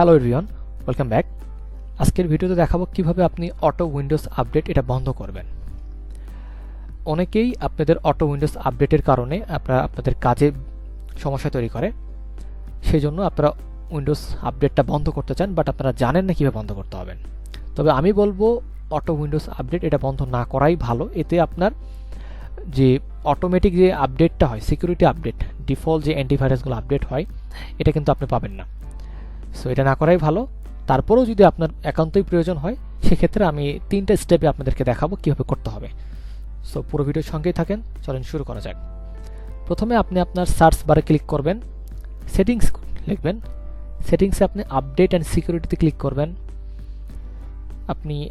Hello everyone welcome back আজকের ভিডিওতে দেখাবো কীভাবে আপনি অটো উইন্ডোজ আপডেট এটা বন্ধ করবেন। অনেকেই আপনাদের অটো উইন্ডোজ আপডেটের কারণে আপনারা আপনাদের কাজে সমস্যা তৈরি করে। সেই জন্য আপনারা উইন্ডোজ আপডেটটা বন্ধ করতে চান বাট আপনারা জানেন না কীভাবে বন্ধ করতে হবেন তবে আমি বলব অটো উইন্ডোজ আপডেট এটা বন্ধ না করাই ভালো। এতে আপনার যে অটোমেটিক যে আপডেটটা হয় সিকিউরিটি আপডেট ডিফল্ট যে অ্যান্টিভাইরাসগুলো আপডেট হয়, এটা কিন্তু আপনি পাবেন না। সো এটা না করাই ভালো। তারপরেও যদি আপনার একান্তই প্রয়োজন হয়, সেক্ষেত্রে আমি তিনটা স্টেপে আপনাদেরকে দেখাবো কীভাবে করতে হবে। সো পুরো ভিডিওর সঙ্গেই থাকেন, চলেন শুরু করা যাক। প্রথমে আপনি আপনার সার্চ বারে ক্লিক করবেন। সেটিংস লিখবেন। সেটিংসে আপনি আপডেট অ্যান্ড সিকিউরিটিতে ক্লিক করবেন। আপনি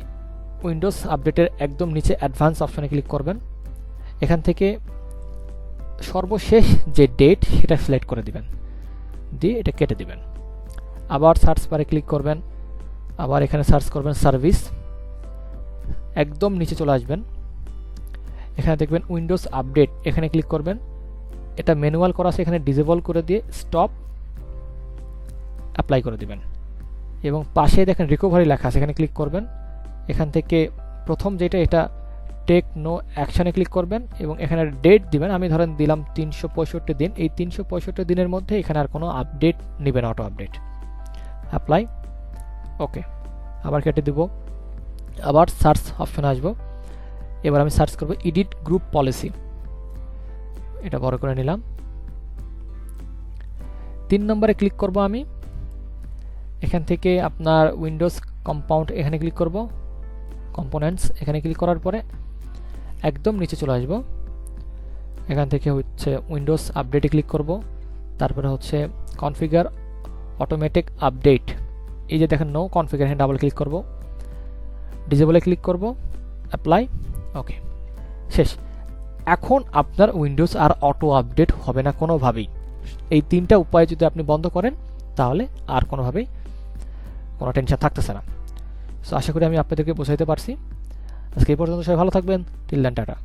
উইন্ডোজ আপডেটের একদম নিচে অ্যাডভান্স অপশানে ক্লিক করবেন। এখান থেকে সর্বশেষ যে ডেট সেটা সিলেক্ট করে দিবেন। দিয়ে এটা কেটে দিবেন। আবার সার্চ বারে ক্লিক করবেন, আবার এখানে সার্চ করবেন সার্ভিস একদম নিচে চলে আসবেন। এখানে দেখবেন উইন্ডোজ আপডেট এখানে ক্লিক করবেন। এটা ম্যানুয়াল করা আছে, এখানে ডিজেবল করে দিয়ে স্টপ অ্যাপ্লাই করে দিবেন। এবং পাশে দেখেন রিকভারি লেখা আছে, এখানে ক্লিক করবেন। এখান থেকে প্রথম যেটা, এটা টেক নো অ্যাকশানে ক্লিক করবেন এবং এখানে ডেট দিবেন। আমি ধরেন দিলাম তিনশো পঁয়ষট্টি দিন, এই তিনশো পঁয়ষট্টি দিনের মধ্যে এখানে আর কোনো আপডেট নেবেন অটো আপডেট অ্যাপ্লাই ওকে আবার কেটে দেব, আবার সার্চ অপশনে আসব, এবার আমি সার্চ করব এডিট গ্রুপ পলিসি এটা বড় করে নিলাম, তিন নম্বরে ক্লিক করব আমি, এখান থেকে আপনার উইন্ডোজ কম্পাউন্ড এখানে ক্লিক করব কম্পোনেন্টস এখানে ক্লিক করার পরে একদম নিচে চলে আসব, এখান থেকে হচ্ছে উইন্ডোজ আপডেটে ক্লিক করব, তারপরে হচ্ছে কনফিগার অটোমেটিক আপডেট এই যে দেখেন নো কনফিগারেশন ডাবল ক্লিক করব। ডিজেবলে ক্লিক করব। অ্যাপ্লাই ওকে শেষ। এখন আপনার উইন্ডোজ আর অটো আপডেট হবে না কোনোভাবেই। এই তিনটা উপায় যদি আপনি বন্ধ করেন, তাহলে আর কোনোভাবেই কোনো টেনশন থাকতেছে না। সো আশা করি আমি আপনাদেরকে বোঝাইতে পারছি। আজকে এই পর্যন্ত সবাই ভালো থাকবেন। Till tata.